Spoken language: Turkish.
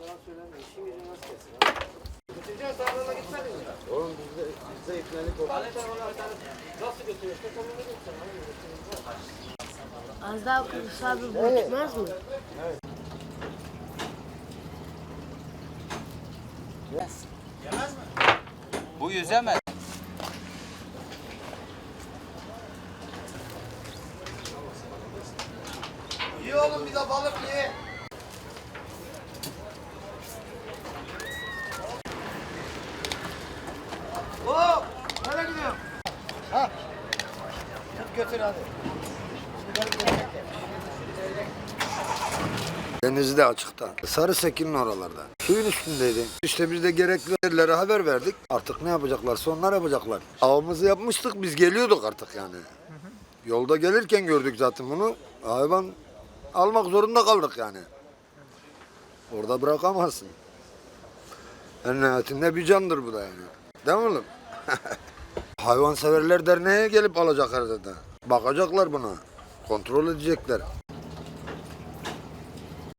Yalan söyleme. İşin nasıl kesin? Götüreceğiz mi? Oğlum bizde, bizde. Aleten ona sen nasıl götürüyorsun? Sen onu götürsen. Az daha kursa abi bu uçmaz mı? Bu yüzemez. Ye oğlum bir de balık ye. Götür hadi. Denizde açıkta. Sarı Sekin'in oralarda. Suyun üstündeydi. İşte biz de gerekli yerlere haber verdik. Artık ne yapacaklarsa onlar yapacaklar. Avımızı yapmıştık biz geliyorduk artık yani. Yolda gelirken gördük zaten bunu. Hayvan almak zorunda kaldık yani. Orada bırakamazsın. En nihayetinde bir candır bu da yani. Değil mi oğlum? Hayvanseverler Derneği'ne gelip alacak herhalde. Bakacaklar buna. Kontrol edecekler.